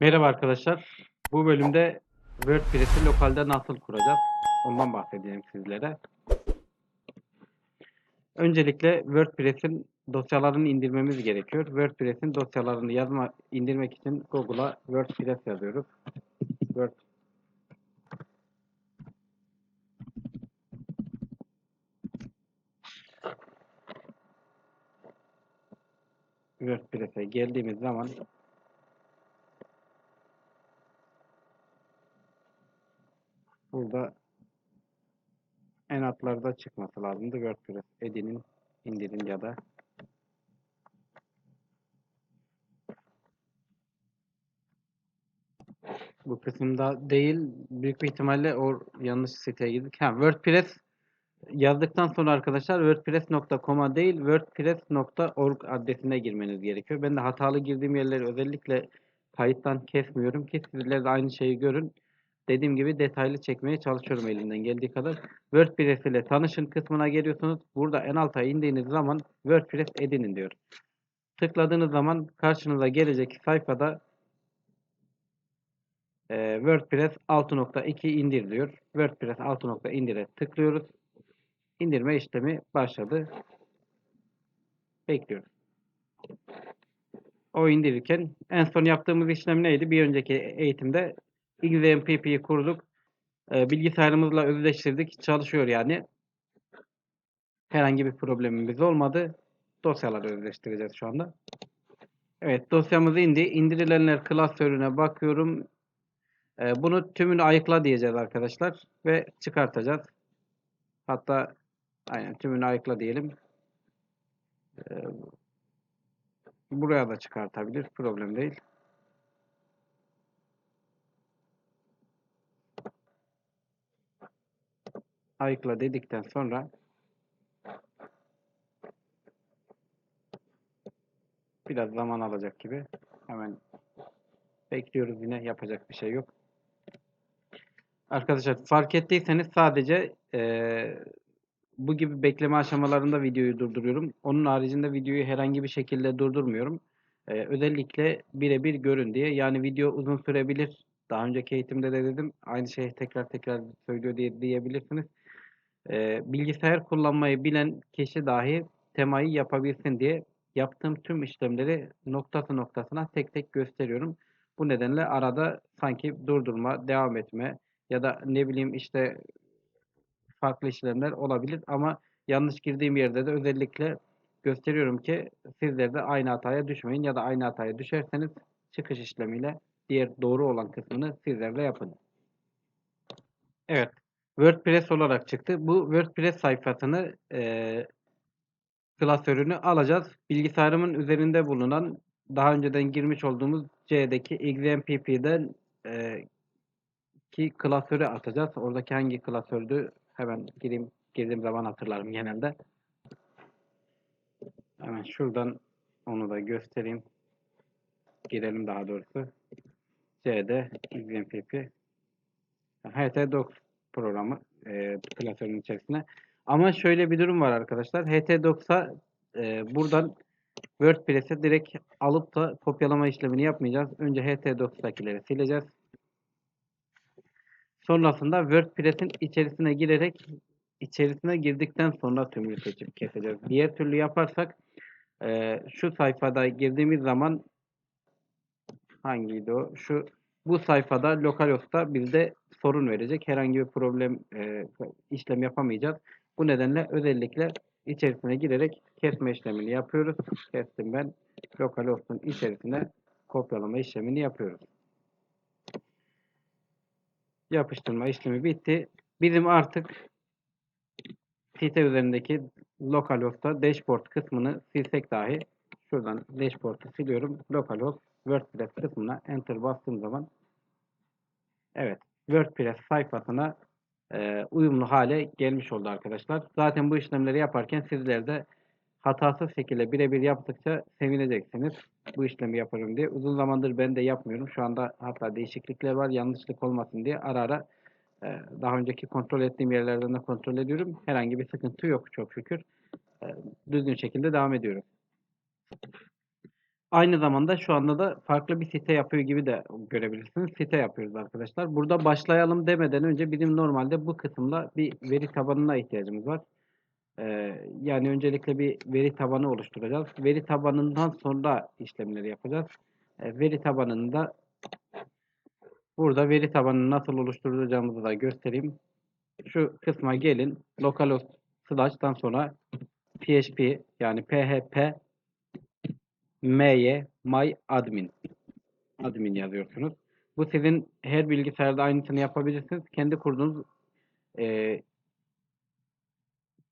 Merhaba arkadaşlar. Bu bölümde WordPress'i lokalde nasıl kuracağız? Ondan bahsedeceğim sizlere. Öncelikle WordPress'in dosyalarını indirmemiz gerekiyor. WordPress'in dosyalarını yazma, indirmek için Google'a WordPress yazıyoruz. Word WordPress'e geldiğimiz zaman burada en altlarda çıkması lazımdı. WordPress edinin indirin ya da bu kısımda değil. Büyük bir ihtimalle o yanlış siteye girdik. Ha, WordPress yazdıktan sonra arkadaşlar wordpress.com'a değil wordpress.org adresine girmeniz gerekiyor. Ben de hatalı girdiğim yerleri özellikle kayıttan kesmiyorum ki sizler de aynı şeyi görün. Dediğim gibi detaylı çekmeye çalışıyorum elimden geldiği kadar. WordPress ile tanışın kısmına geliyorsunuz. Burada en alta indiğiniz zaman WordPress edinin diyor. Tıkladığınız zaman karşınıza gelecek sayfada e, WordPress 6.2 indir diyor. WordPress 6.2 indire tıklıyoruz. İndirme işlemi başladı. Bekliyoruz. O indirirken en son yaptığımız işlem neydi? Bir önceki eğitimde XAMPP'yi kurduk. E, bilgisayarımızla özdeştirdik. Çalışıyor yani. Herhangi bir problemimiz olmadı. Dosyaları özdeştireceğiz şu anda. Evet dosyamız indi. İndirilenler klasörüne bakıyorum. E, bunu tümünü ayıkla diyeceğiz arkadaşlar. Ve çıkartacağız. Hatta aynen tümünü ayıkla diyelim. E, buraya da çıkartabilir. Problem değil. Ayıkla dedikten sonra biraz zaman alacak gibi hemen bekliyoruz yine yapacak bir şey yok. Arkadaşlar fark ettiyseniz sadece e, bu gibi bekleme aşamalarında videoyu durduruyorum. Onun haricinde videoyu herhangi bir şekilde durdurmuyorum. E, özellikle birebir görün diye. Yani video uzun sürebilir. Daha önceki eğitimde de dedim. Aynı şeyi tekrar tekrar söylüyor diye diyebilirsiniz. E, bilgisayar kullanmayı bilen kişi dahi temayı yapabilsin diye yaptığım tüm işlemleri noktası noktasına tek tek gösteriyorum. Bu nedenle arada sanki durdurma, devam etme ya da ne bileyim işte farklı işlemler olabilir ama yanlış girdiğim yerde de özellikle gösteriyorum ki sizler de aynı hataya düşmeyin ya da aynı hataya düşerseniz çıkış işlemiyle diğer doğru olan kısmını sizler de yapın. Evet. WordPress olarak çıktı. Bu WordPress sayfasını e, klasörünü alacağız. Bilgisayarımın üzerinde bulunan daha önceden girmiş olduğumuz C'deki XMPP'den e, ki klasörü atacağız. Oradaki hangi klasördü hemen gireyim girdiğim zaman hatırlarım genelde. Hemen şuradan onu da göstereyim. Girelim daha doğrusu. C'de XMPP HT-Docs programı e, klasörün içerisine. Ama şöyle bir durum var arkadaşlar. HT-Docs'a e, buradan WordPress'e direkt alıp da kopyalama işlemini yapmayacağız. Önce HT-Docs'takileri sileceğiz. Sonrasında WordPress'in içerisine girerek içerisine girdikten sonra tümünü seçip keseceğiz. Diğer türlü yaparsak e, şu sayfada girdiğimiz zaman hangiydi o? Şu bu sayfada localhost'ta bizde sorun verecek. Herhangi bir problem e, işlem yapamayacağız. Bu nedenle özellikle içerisine girerek kesme işlemini yapıyoruz. Kestim ben. Localhost'un içerisine kopyalama işlemini yapıyoruz. Yapıştırma işlemi bitti. Bizim artık site üzerindeki localhost'ta dashboard kısmını silsek dahi şuradan dashboard'u siliyorum. Localhost WordPress kısmına enter bastığım zaman evet WordPress sayfasına e, uyumlu hale gelmiş oldu arkadaşlar. Zaten bu işlemleri yaparken sizler de hatasız şekilde birebir yaptıkça sevineceksiniz. Bu işlemi yaparım diye. Uzun zamandır ben de yapmıyorum. Şu anda hatta değişiklikler var. Yanlışlık olmasın diye ara ara e, daha önceki kontrol ettiğim yerlerden de kontrol ediyorum. Herhangi bir sıkıntı yok çok şükür. E, düzgün şekilde devam ediyorum. Aynı zamanda şu anda da farklı bir site yapıyor gibi de görebilirsiniz. Site yapıyoruz arkadaşlar. Burada başlayalım demeden önce bizim normalde bu kısımda bir veri tabanına ihtiyacımız var. Ee, yani öncelikle bir veri tabanı oluşturacağız. Veri tabanından sonra işlemleri yapacağız. Ee, veri tabanında burada veri tabanını nasıl oluşturacağımızı da göstereyim. Şu kısma gelin. Localhost slash'tan sonra php yani php my my admin admin yazıyorsunuz. Bu sizin her bilgisayarda aynısını yapabilirsiniz. Kendi kurduğunuz e,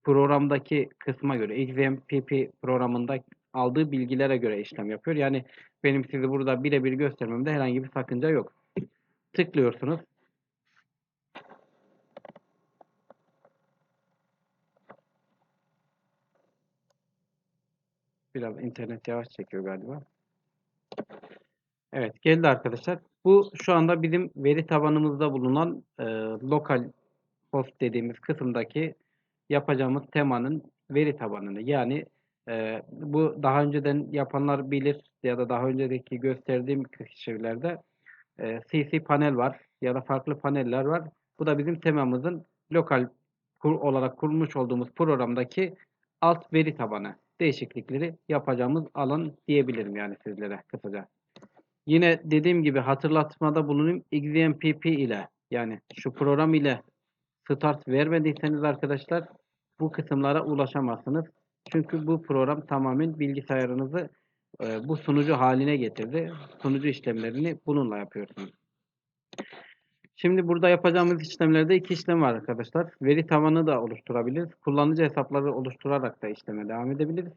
programdaki kısma göre XMPP programında aldığı bilgilere göre işlem yapıyor. Yani benim sizi burada birebir göstermemde herhangi bir sakınca yok. Tıklıyorsunuz. Biraz internet yavaş çekiyor galiba. Evet geldi arkadaşlar. Bu şu anda bizim veri tabanımızda bulunan e, lokal host dediğimiz kısımdaki yapacağımız temanın veri tabanını yani e, bu daha önceden yapanlar bilir ya da daha önceki gösterdiğim kişilerde e, CC panel var ya da farklı paneller var. Bu da bizim temamızın lokal kur olarak kurmuş olduğumuz programdaki alt veri tabanı değişiklikleri yapacağımız alan diyebilirim yani sizlere kısaca. Yine dediğim gibi hatırlatmada bulunayım. XMPP ile yani şu program ile start vermediyseniz arkadaşlar bu kısımlara ulaşamazsınız. Çünkü bu program tamamen bilgisayarınızı e, bu sunucu haline getirdi. Sunucu işlemlerini bununla yapıyorsunuz. Şimdi burada yapacağımız işlemlerde iki işlem var arkadaşlar. Veri tabanı da oluşturabiliriz. Kullanıcı hesapları oluşturarak da işleme devam edebiliriz.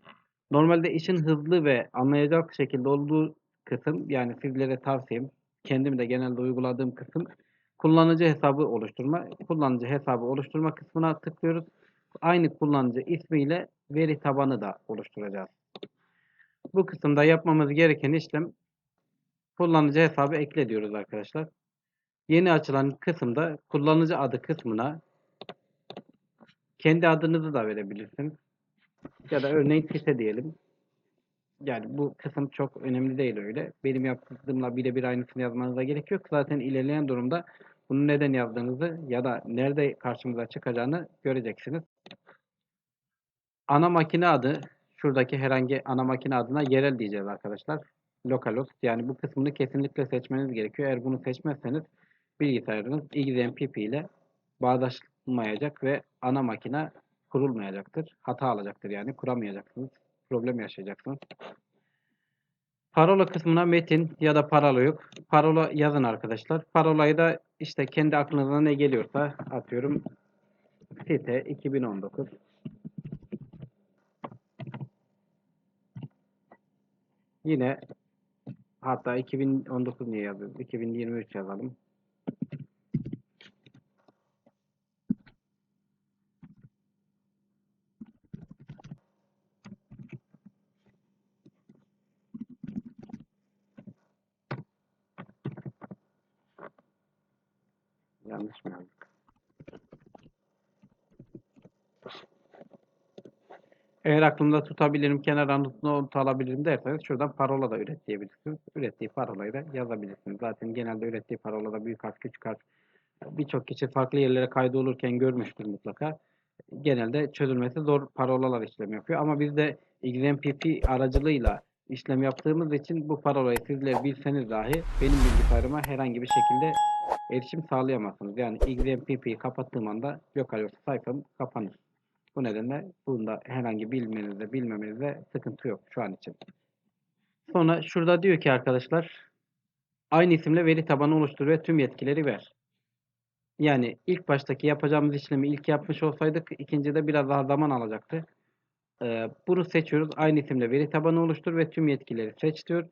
Normalde işin hızlı ve anlayacak şekilde olduğu kısım yani sizlere tavsiyem kendim de genelde uyguladığım kısım kullanıcı hesabı oluşturma. Kullanıcı hesabı oluşturma kısmına tıklıyoruz. Aynı kullanıcı ismiyle veri tabanı da oluşturacağız. Bu kısımda yapmamız gereken işlem kullanıcı hesabı ekle diyoruz arkadaşlar. Yeni açılan kısımda kullanıcı adı kısmına kendi adınızı da verebilirsiniz. Ya da örneğin site diyelim. Yani bu kısım çok önemli değil öyle. Benim yaptığımla birebir aynısını yazmanıza gerek yok. Zaten ilerleyen durumda bunu neden yazdığınızı ya da nerede karşımıza çıkacağını göreceksiniz. Ana makine adı şuradaki herhangi ana makine adına yerel diyeceğiz arkadaşlar. Localhost yani bu kısmını kesinlikle seçmeniz gerekiyor. Eğer bunu seçmezseniz bilgisayarınız XMPP ile bağdaşmayacak ve ana makine kurulmayacaktır. Hata alacaktır yani kuramayacaksınız. Problem yaşayacaksınız. Parola kısmına metin ya da parola yok. Parola yazın arkadaşlar. Parolayı da işte kendi aklınıza ne geliyorsa atıyorum. Site 2019 Yine hatta 2019 niye yazıyoruz? 2023 yazalım. Yanlış mı yazdık? Eğer aklımda tutabilirim, kenara not alabilirim derseniz şuradan parola da üret diyebilirsiniz. Ürettiği parolayı da yazabilirsiniz. Zaten genelde ürettiği parolada büyük harf, küçük harf birçok kişi farklı yerlere kaydolurken görmüştür mutlaka. Genelde çözülmesi zor parolalar işlem yapıyor. Ama biz de XMPP aracılığıyla işlem yaptığımız için bu parolayı sizler bilseniz dahi benim bilgisayarıma herhangi bir şekilde erişim sağlayamazsınız. Yani XMPP'yi kapattığım anda localhost sayfam kapanır. Bu nedenle bunda herhangi bilmenizde bilmemenizde sıkıntı yok şu an için. Sonra şurada diyor ki arkadaşlar aynı isimle veri tabanı oluştur ve tüm yetkileri ver. Yani ilk baştaki yapacağımız işlemi ilk yapmış olsaydık ikincide biraz daha zaman alacaktı. Ee, bunu seçiyoruz. Aynı isimle veri tabanı oluştur ve tüm yetkileri seç diyor.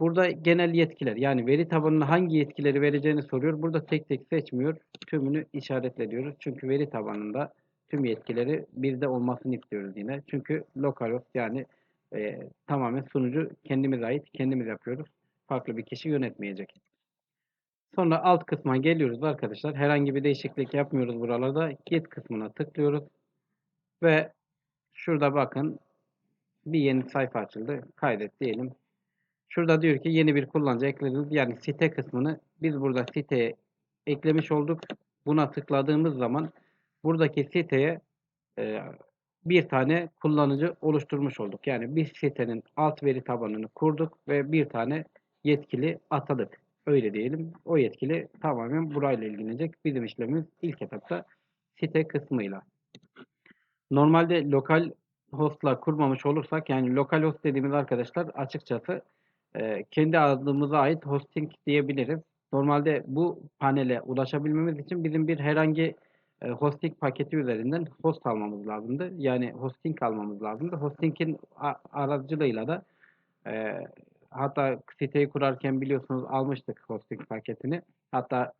Burada genel yetkiler yani veri tabanına hangi yetkileri vereceğini soruyor. Burada tek tek seçmiyor. Tümünü işaretle diyoruz. Çünkü veri tabanında tüm yetkileri bizde olmasını istiyoruz yine. Çünkü localhost yani e, tamamen sunucu kendimize ait, kendimiz yapıyoruz. Farklı bir kişi yönetmeyecek. Sonra alt kısma geliyoruz arkadaşlar. Herhangi bir değişiklik yapmıyoruz buralarda. Git kısmına tıklıyoruz. Ve şurada bakın bir yeni sayfa açıldı. Kaydet diyelim. Şurada diyor ki yeni bir kullanıcı eklediniz. Yani site kısmını biz burada siteye eklemiş olduk. Buna tıkladığımız zaman buradaki siteye e, bir tane kullanıcı oluşturmuş olduk. Yani biz sitenin alt veri tabanını kurduk ve bir tane yetkili atadık. Öyle diyelim. O yetkili tamamen burayla ilgilenecek. Bizim işlemimiz ilk etapta site kısmıyla. Normalde lokal hostlar kurmamış olursak yani lokal host dediğimiz arkadaşlar açıkçası e, kendi adımıza ait hosting diyebiliriz. Normalde bu panele ulaşabilmemiz için bizim bir herhangi e, hosting paketi üzerinden host almamız lazımdı. Yani hosting almamız lazımdı. Hosting'in aracılığıyla da e, hatta siteyi kurarken biliyorsunuz almıştık hosting paketini. Hatta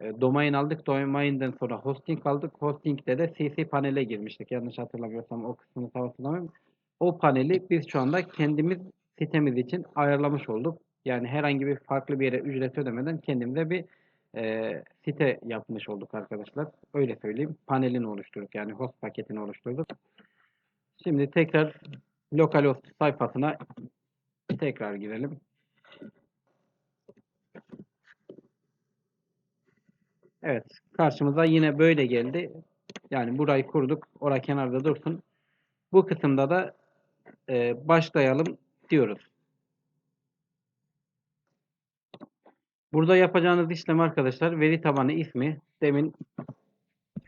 e, domain aldık. Domain'den sonra hosting aldık. Hosting'de de CC panele girmiştik. Yanlış hatırlamıyorsam o kısmını tam hatırlamıyorum. O paneli biz şu anda kendimiz sitemiz için ayarlamış olduk. Yani herhangi bir farklı bir yere ücret ödemeden kendimize bir e, site yapmış olduk arkadaşlar. Öyle söyleyeyim. Panelini oluşturduk. Yani host paketini oluşturduk. Şimdi tekrar localhost sayfasına tekrar girelim. Evet. Karşımıza yine böyle geldi. Yani burayı kurduk. Ora kenarda dursun. Bu kısımda da e, başlayalım diyoruz. Burada yapacağınız işlem arkadaşlar veri tabanı ismi demin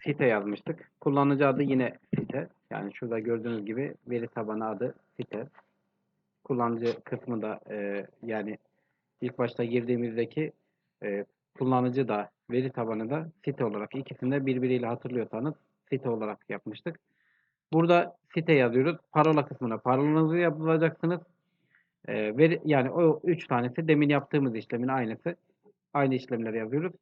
site yazmıştık. Kullanıcı adı yine site. Yani şurada gördüğünüz gibi veri tabanı adı site. Kullanıcı kısmı da e, yani ilk başta girdiğimizdeki e, kullanıcı da veri tabanı da site olarak ikisini de birbiriyle hatırlıyorsanız site olarak yapmıştık. Burada site yazıyoruz. Parola kısmına parolanızı yazacaksınız. E, veri, yani o üç tanesi demin yaptığımız işlemin aynısı. Aynı işlemleri yazıyoruz.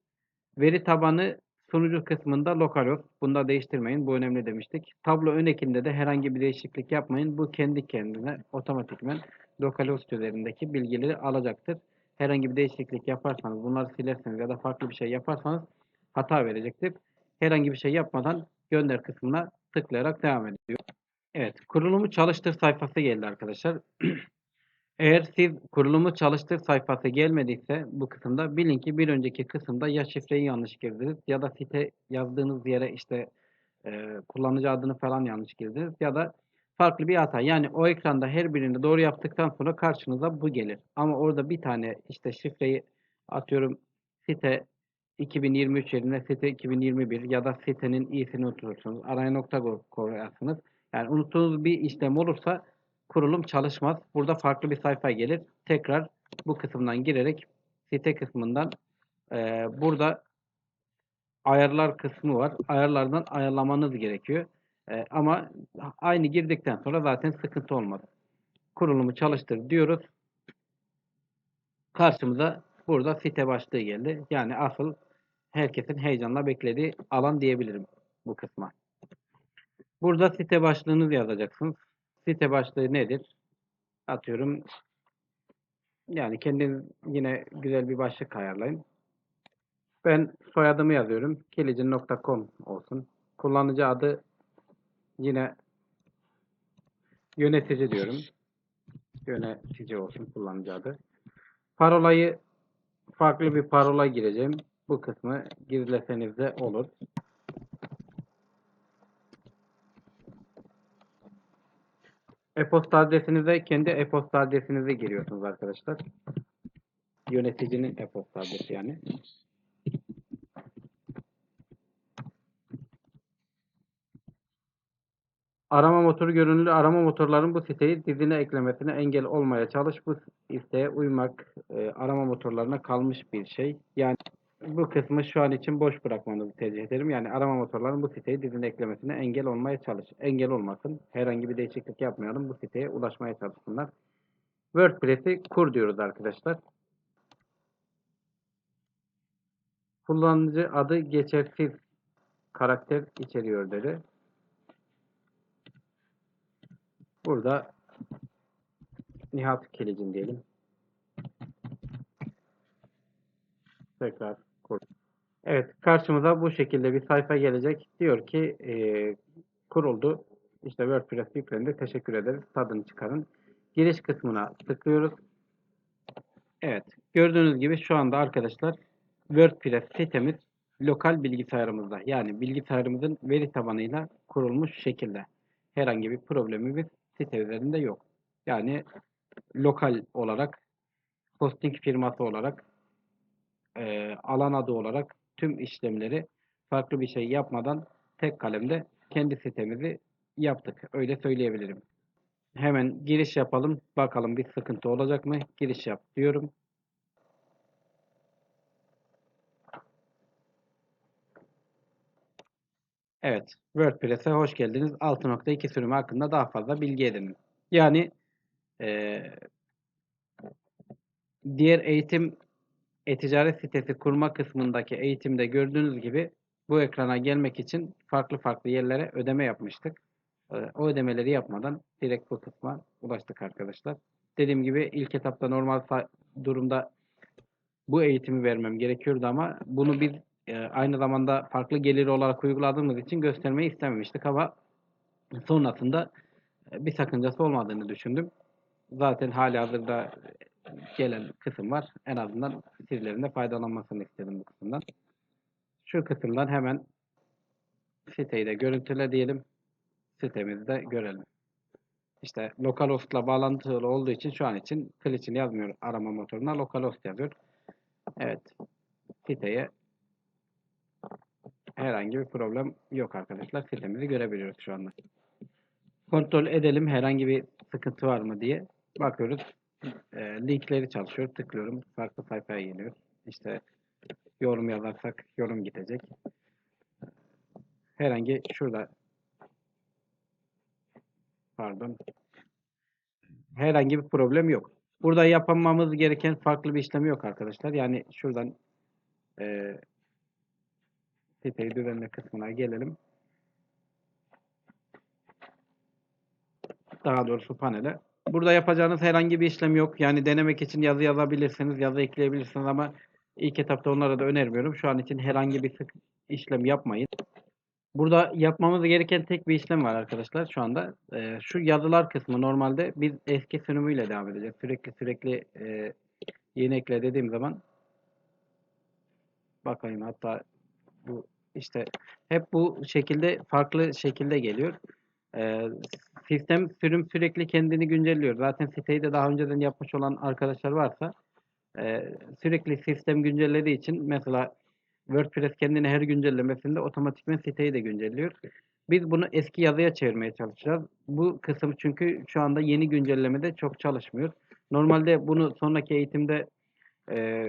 Veri tabanı sunucu kısmında localhost. Bunu da değiştirmeyin. Bu önemli demiştik. Tablo ön ekinde de herhangi bir değişiklik yapmayın. Bu kendi kendine otomatikmen localhost üzerindeki bilgileri alacaktır. Herhangi bir değişiklik yaparsanız, bunları silerseniz ya da farklı bir şey yaparsanız hata verecektir. Herhangi bir şey yapmadan gönder kısmına tıklayarak devam ediyor. Evet, kurulumu çalıştır sayfası geldi arkadaşlar. Eğer siz kurulumu çalıştır sayfası gelmediyse bu kısımda bilin ki bir önceki kısımda ya şifreyi yanlış girdiniz ya da site yazdığınız yere işte e, kullanıcı adını falan yanlış girdiniz ya da farklı bir hata. Yani o ekranda her birini doğru yaptıktan sonra karşınıza bu gelir. Ama orada bir tane işte şifreyi atıyorum site 2023 yerine site 2021 ya da sitenin iyisini unutursunuz. Araya nokta koyarsınız. Yani unuttuğunuz bir işlem olursa kurulum çalışmaz. Burada farklı bir sayfa gelir. Tekrar bu kısımdan girerek site kısmından e, burada ayarlar kısmı var. Ayarlardan ayarlamanız gerekiyor. E, ama aynı girdikten sonra zaten sıkıntı olmaz. Kurulumu çalıştır diyoruz. Karşımıza burada site başlığı geldi. Yani asıl herkesin heyecanla beklediği alan diyebilirim bu kısma. Burada site başlığınızı yazacaksınız. Site başlığı nedir? Atıyorum yani kendiniz yine güzel bir başlık ayarlayın. Ben soyadımı yazıyorum. kilicin.com olsun. Kullanıcı adı yine yönetici diyorum. Yönetici olsun kullanıcı adı. Parolayı farklı bir parola gireceğim. Bu kısmı girileseniz de olur. E-posta adresinize kendi e-posta adresinizi giriyorsunuz arkadaşlar. Yöneticinin e-posta adresi yani. Arama motoru görünümlü arama motorların bu siteyi dizine eklemesine engel olmaya çalış. Bu isteğe uymak e, arama motorlarına kalmış bir şey. Yani bu kısmı şu an için boş bırakmanızı tercih ederim. Yani arama motorlarının bu siteyi dizine eklemesine engel olmaya çalış. Engel olmasın. Herhangi bir değişiklik yapmayalım. Bu siteye ulaşmaya çalışsınlar. WordPress'i kur diyoruz arkadaşlar. Kullanıcı adı geçersiz karakter içeriyor dedi. Burada Nihat Kilicin diyelim. Tekrar kur. Evet karşımıza bu şekilde bir sayfa gelecek. Diyor ki e, kuruldu. İşte WordPress yüklendi. Teşekkür ederiz. Tadını çıkarın. Giriş kısmına tıklıyoruz. Evet. Gördüğünüz gibi şu anda arkadaşlar WordPress sitemiz lokal bilgisayarımızda yani bilgisayarımızın veri tabanıyla kurulmuş şekilde. Herhangi bir problemimiz site yok. Yani lokal olarak hosting firması olarak e, alan adı olarak tüm işlemleri farklı bir şey yapmadan tek kalemde kendi sitemizi yaptık. Öyle söyleyebilirim. Hemen giriş yapalım. Bakalım bir sıkıntı olacak mı? Giriş yap diyorum. Evet, WordPress'e hoş geldiniz. 6.2 sürümü hakkında daha fazla bilgi edinin. Yani eee, diğer eğitim e-ticaret sitesi kurma kısmındaki eğitimde gördüğünüz gibi bu ekrana gelmek için farklı farklı yerlere ödeme yapmıştık. Eee, O ödemeleri yapmadan direkt bu kısma ulaştık arkadaşlar. Dediğim gibi ilk etapta normal durumda bu eğitimi vermem gerekiyordu ama bunu biz e, aynı zamanda farklı geliri olarak uyguladığımız için göstermeyi istememiştik ama sonrasında e, bir sakıncası olmadığını düşündüm. Zaten hali hazırda gelen kısım var. En azından sizlerin de faydalanmasını istedim bu kısımdan. Şu kısımdan hemen siteyi de görüntüle diyelim. Sitemizi de görelim. İşte localhost'la bağlantılı olduğu için şu an için Twitch'in yazmıyor arama motoruna. Localhost yazıyor. Evet. Siteye herhangi bir problem yok arkadaşlar. Sitemizi görebiliyoruz şu anda. Kontrol edelim herhangi bir sıkıntı var mı diye. Bakıyoruz. E, linkleri çalışıyor. Tıklıyorum. Farklı sayfaya geliyor. İşte yorum yazarsak yorum gidecek. Herhangi şurada pardon herhangi bir problem yok. Burada yapmamız gereken farklı bir işlem yok arkadaşlar. Yani şuradan e, siteyi düzenle kısmına gelelim. Daha doğrusu panele. Burada yapacağınız herhangi bir işlem yok. Yani denemek için yazı yazabilirsiniz, yazı ekleyebilirsiniz ama ilk etapta onlara da önermiyorum. Şu an için herhangi bir sık işlem yapmayın. Burada yapmamız gereken tek bir işlem var arkadaşlar şu anda. Ee, şu yazılar kısmı normalde biz eski sürümüyle devam edeceğiz. Sürekli sürekli e, yeni ekle dediğim zaman bakayım hatta bu işte hep bu şekilde farklı şekilde geliyor. Ee, sistem sürüm sürekli kendini güncelliyor. Zaten siteyi de daha önceden yapmış olan arkadaşlar varsa e, sürekli sistem güncellediği için mesela WordPress kendini her güncellemesinde otomatikman siteyi de güncelliyor. Biz bunu eski yazıya çevirmeye çalışacağız. Bu kısım çünkü şu anda yeni güncellemede çok çalışmıyor. Normalde bunu sonraki eğitimde e,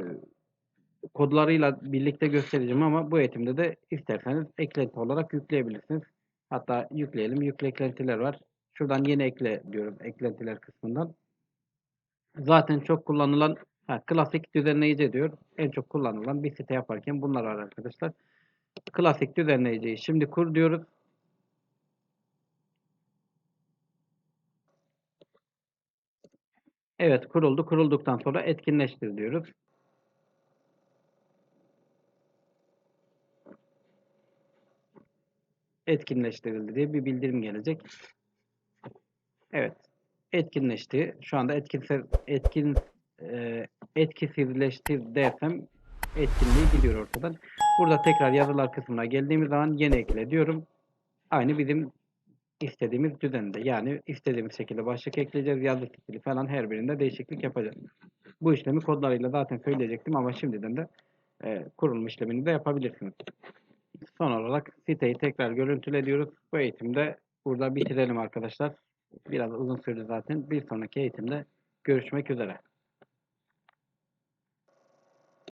kodlarıyla birlikte göstereceğim ama bu eğitimde de isterseniz eklenti olarak yükleyebilirsiniz. Hatta yükleyelim. Yükle eklentiler var. Şuradan yeni ekle diyorum eklentiler kısmından. Zaten çok kullanılan ha, klasik düzenleyici diyor. En çok kullanılan bir site yaparken bunlar var arkadaşlar. Klasik düzenleyiciyi şimdi kur diyoruz. Evet kuruldu. Kurulduktan sonra etkinleştir diyoruz. Etkinleştirildi diye bir bildirim gelecek. Evet. Etkinleşti. Şu anda etkinsiz, etkin e, etkisizleştir dersem etkinliği gidiyor ortadan. Burada tekrar yazılar kısmına geldiğimiz zaman yeni ekle diyorum. Aynı bizim istediğimiz düzende. Yani istediğimiz şekilde başlık ekleyeceğiz. Yazı stili falan her birinde değişiklik yapacağız. Bu işlemi kodlarıyla zaten söyleyecektim ama şimdiden de e, kurulum işlemini de yapabilirsiniz. Son olarak siteyi tekrar görüntüle diyoruz. Bu eğitimde burada bitirelim arkadaşlar. Biraz uzun sürdü zaten. Bir sonraki eğitimde görüşmek üzere.